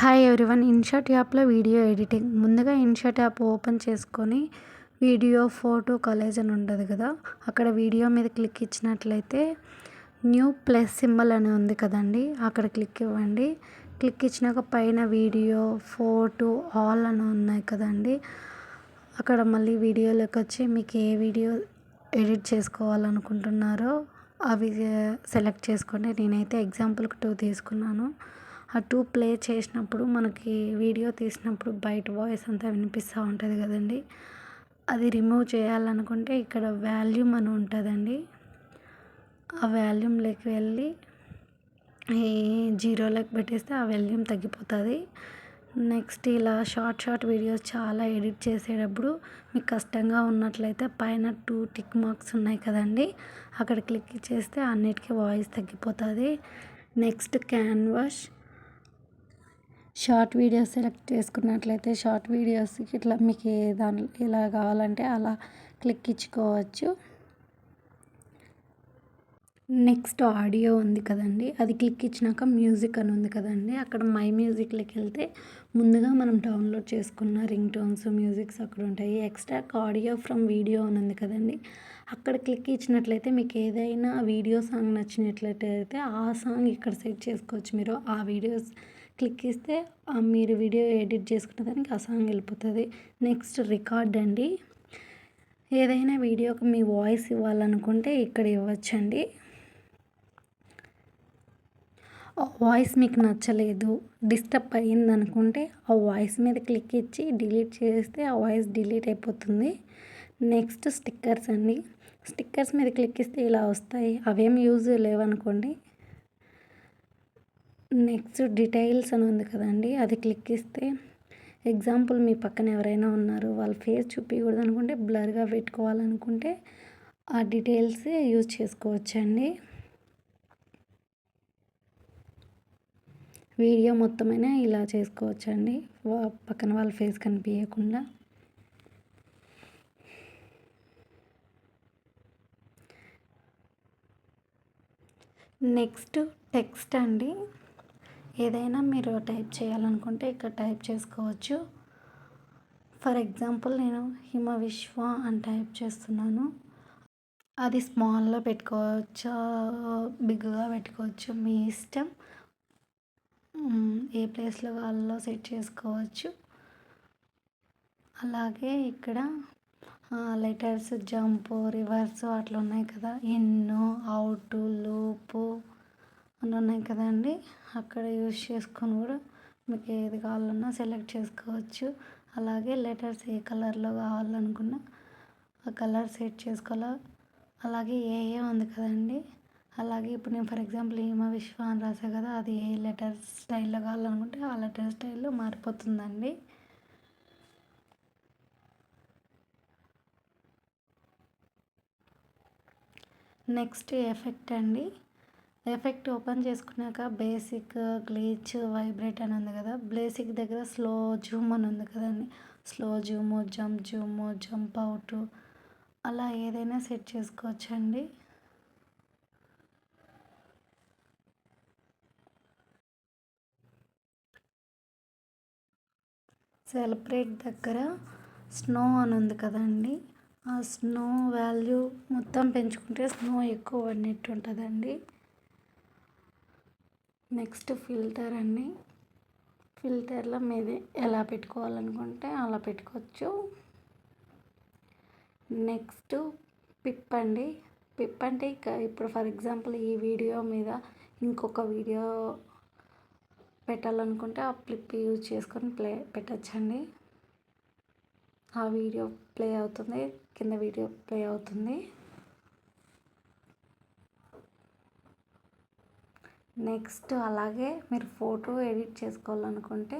Hi everyone INSAT యాప్లో video editing ముందుగా InShot app open చేసుకొని వీడియో ఫోటో కాలేజ్ అని ఉంటుంది కదా? అక్కడ వీడియో మీద క్లిక్ ఇచ్చినట్లయితే న్యూ ప్లస్ సింబల్ అని ఉంది కదండి అక్కడ క్లిక్ ఇవ్వండి. క్లిక్ ఇచ్చినాక పైన వీడియో ఫోటో ఆల్ అని ఉన్నాయి కదండి. అక్కడ మళ్ళీ వీడియోలోకి వచ్చి మీకు ఏ వీడియో ఎడిట్ చేసుకోవాలనుకుంటున్నారో అవి uh, సెలెక్ట్ చేసుకోండి నేనైతే ఎగ్జాంపుల్కి టూ తీసుకున్నాను. ఆ టూ ప్లే చేసినప్పుడు మనకి వీడియో తీసినప్పుడు బయట వాయిస్ అంతా వినిపిస్తూ ఉంటుంది కదండి. అది రిమూవ్ చేయాలనుకుంటే ఇక్కడ వాల్యూమ్ అని ఉంటుందండి. ఆ వాల్యూమ్లోకి వెళ్ళి జీరోలోకి పెట్టేస్తే ఆ వాల్యూమ్ తగ్గిపోతుంది. నెక్స్ట్ ఇలా షార్ట్ షార్ట్ వీడియోస్ చాలా ఎడిట్ చేసేటప్పుడు మీకు కష్టంగా ఉన్నట్లయితే పైన టూ టిక్ మార్క్స్ ఉన్నాయి కదండి. అక్కడ క్లిక్ చేస్తే అన్నిటికీ వాయిస్ తగ్గిపోతుంది. Next canvas short videos select చేసుకున్నట్లయితే షార్ట్ వీడియోస్కి ఇట్లా మీకు దాని ఇలా కావాలంటే అలా క్లిక్ ఇచ్చుకోవచ్చు. నెక్స్ట్ ఆడియో ఉంది కదండి అది క్లిక్ ఇచ్చినాక మ్యూజిక్ అని ఉంది కదండి అక్కడ మై మ్యూజిక్లోకి వెళ్తే ముందుగా మనం డౌన్లోడ్ చేసుకున్న రింగ్ టోన్స్ మ్యూజిక్స్ అక్కడ ఉంటాయి. ఎక్స్ట్రా ఆడియో ఫ్రమ్ వీడియో అని ఉంది కదండి అక్కడ క్లిక్ ఇచ్చినట్లయితే మీకు ఏదైనా వీడియో సాంగ్ నచ్చినట్లయితే ఆ సాంగ్ ఇక్కడ సెట్ చేసుకోవచ్చు మీరు. ఆ వీడియోస్ క్లిక్ ఇస్తే మీరు వీడియో ఎడిట్ చేసుకున్న దానికి ఆ సాంగ్ వెళ్ళిపోతుంది. నెక్స్ట్ రికార్డ్ అండి. ఏదైనా వీడియోకి మీ వాయిస్ ఇవ్వాలనుకుంటే ఇక్కడ ఇవ్వచ్చండి. ఆ వాయిస్ మీకు నచ్చలేదు డిస్టర్బ్ అయ్యింది అనుకుంటే ఆ వాయిస్ మీద క్లిక్ ఇచ్చి డిలీట్ చేస్తే ఆ వాయిస్ డిలీట్ అయిపోతుంది. నెక్స్ట్ స్టిక్కర్స్ అండి. స్టిక్కర్స్ మీద క్లిక్ ఇస్తే ఇలా వస్తాయి. అవేం యూజ్ లేవనుకోండి నెక్స్ట్ డీటెయిల్స్ అని ఉంది కదండి అది క్లిక్ ఇస్తే ఎగ్జాంపుల్ మీ పక్కన ఎవరైనా ఉన్నారు వాళ్ళ ఫేస్ చూపించకూడదు అనుకుంటే బ్లర్గా పెట్టుకోవాలనుకుంటే ఆ డీటెయిల్స్ యూజ్ చేసుకోవచ్చండి. వీడియో మొత్తమైనా ఇలా చేసుకోవచ్చండి పక్కన వాళ్ళ ఫేస్ కనిపించకుండా నెక్స్ట్ టెక్స్ట్ అండి ఏదైనా మీరు టైప్ చేయాలనుకుంటే ఇక్కడ టైప్ చేసుకోవచ్చు. ఫర్ ఎగ్జాంపుల్ నేను హిమ విశ్వ అని టైప్ చేస్తున్నాను. అది స్మాల్లో పెట్టుకోవచ్చు? బిగ్గా పెట్టుకోవచ్చు? మీ ఇష్టం. ఏ ప్లేస్లో కావాలో సెట్ చేసుకోవచ్చు. అలాగే ఇక్కడ లెటర్స్ జంప్ రివర్స్ అట్లా ఉన్నాయి కదా. ఎన్నో అవుట్ లూపు అని ఉన్నాయి కదండి అక్కడ యూజ్ చేసుకొని కూడా మీకు ఏది కావాలన్నా సెలెక్ట్ చేసుకోవచ్చు. అలాగే లెటర్స్ ఏ కలర్లో కావాలనుకున్నా ఆ కలర్ సెట్ చేసుకోవాలా. అలాగే ఏ ఏ ఉంది కదండి. అలాగే ఇప్పుడు నేను ఫర్ ఎగ్జాంపుల్ ఈమ విశ్వ అని రాసా కదా అది ఏ లెటర్ స్టైల్లో కావాలనుకుంటే ఆ లెటర్ స్టైల్లో మారిపోతుందండి. నెక్స్ట్ ఎఫెక్ట్ అండి. ఎఫెక్ట్ ఓపెన్ చేసుకున్నాక బేసిక్ గ్లీచ్ వైబ్రేట్ అని ఉంది కదా. బేసిక్ దగ్గర స్లో జూమ్ అని ఉంది కదండి. Slow zoom jump zoom jump out. అలా ఏదైనా సెట్ చేసుకోవచ్చండి. సెలబ్రేట్ దగ్గర స్నో అని ఉంది కదండి. ఆ స్నో వాల్యూ మొత్తం పెంచుకుంటే స్నో ఎక్కువ పడినట్టు ఉంటుందండి. నెక్స్ట్ ఫిల్టర్ అండి. ఫిల్టర్లో మీది ఎలా పెట్టుకోవాలనుకుంటే అలా పెట్టుకోవచ్చు. నెక్స్ట్ పిప్ అండి. పిప్ అంటే ఇక ఇప్పుడు ఫర్ ఎగ్జాంపుల్ ఈ వీడియో మీద ఇంకొక వీడియో పెట్టాలనుకుంటే ఆ క్లిప్ యూజ్ చేసుకొని ప్లే పెట్టచ్చండి. ఆ వీడియో ప్లే అవుతుంది కింద వీడియో ప్లే అవుతుంది. నెక్స్ట్ అలాగే మీరు ఫోటో ఎడిట్ చేసుకోవాలనుకుంటే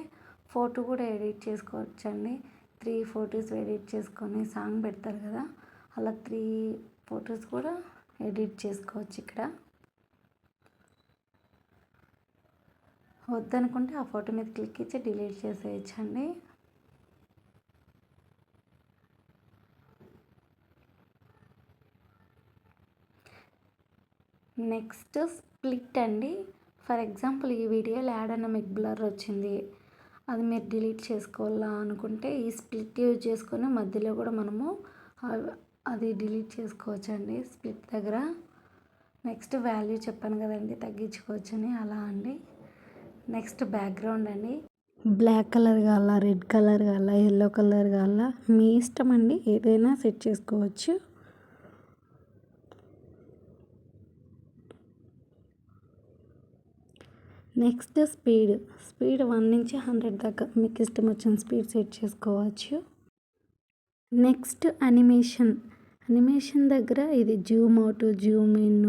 ఫోటో కూడా ఎడిట్ చేసుకోవచ్చండి. త్రీ ఫొటోస్ ఎడిట్ చేసుకొని సాంగ్ పెడతారు కదా అలా త్రీ ఫొటోస్ కూడా ఎడిట్ చేసుకోవచ్చు ఇక్కడ. వద్దనుకుంటే ఆ ఫోటో మీద క్లిక్ ఇచ్చి డిలీట్ చేసేయచ్చండి. నెక్స్ట్ స్ప్లిట్ అండి. ఫర్ ఎగ్జాంపుల్ ఈ వీడియోలో యాడ్ అన్న మీకు బ్లర్ వచ్చింది. అది మీరు డిలీట్ చేసుకోవాలా అనుకుంటే ఈ స్ప్లిట్ యూజ్ చేసుకొని మధ్యలో కూడా మనము అది డిలీట్ చేసుకోవచ్చండి స్ప్లిట్ దగ్గర. నెక్స్ట్ వాల్యూ చెప్పాను కదండి తగ్గించుకోవచ్చని అలా అండి. నెక్స్ట్ బ్యాక్గ్రౌండ్ అండి. బ్లాక్ కలర్ కావాలా రెడ్ కలర్ కావాలా ఎల్లో కలర్ కావాలా మీ ఇష్టం అండి. ఏదైనా సెట్ చేసుకోవచ్చు. Next speed. స్పీడ్ వన్ నుంచి హండ్రెడ్ దాకా. మీకు ఇష్టం వచ్చిన స్పీడ్ సెట్ చేసుకోవచ్చు. Next animation. అనిమేషన్ దగ్గర ఇది జూమ్ అవుట్ జూమ్ ఇన్.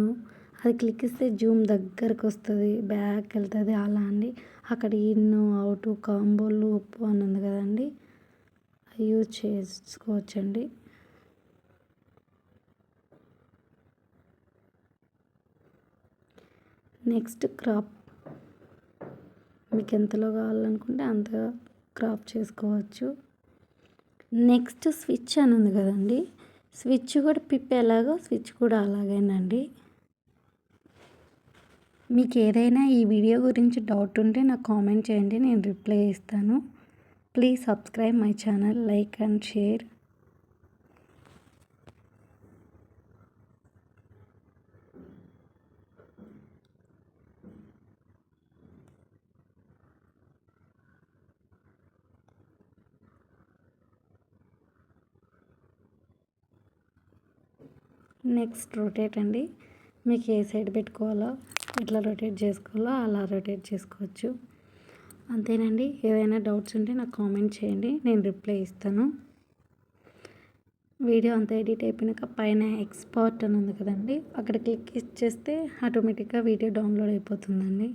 అది క్లిక్ ఇస్తే జూమ్ దగ్గరకు వస్తుంది. బ్యాక్ వెళ్తుంది. అలా అండి. అక్కడ ఇన్ అవుట్ కాంబోలు ఉప్పు అని ఉంది కదండి. యూజ్ చేసుకోవచ్చండి. నెక్స్ట్ క్రాప్ మీకు ఎంతలో కావాలనుకుంటే అంత క్రాప్ చేసుకోవచ్చు. నెక్స్ట్ స్విచ్ అని ఉంది కదండి. స్విచ్ కూడా పిప్ ఎలాగో స్విచ్ కూడా అలాగేనండి. మీకు ఏదైనా ఈ వీడియో గురించి డౌట్ ఉంటే నాకు కామెంట్ చేయండి నేను రిప్లై ఇస్తాను. Please subscribe my channel like and share. Next rotate అండి. మీకు ఏ సైడ్ పెట్టుకోవాలో ఎట్లా రొటేట్ చేసుకోవాలో అలా రొటేట్ చేసుకోవచ్చు. అంతేనండి. ఏదైనా డౌట్స్ ఉంటే నాకు కామెంట్ చేయండి. నేను రిప్లై ఇస్తాను. వీడియో అంతా ఎడిట్ అయిపోయినాక పైన ఎక్స్పోర్ట్ అని ఉంది కదండి. అక్కడ క్లిక్ చేస్తే ఆటోమేటిక్గా వీడియో డౌన్లోడ్ అయిపోతుందండి.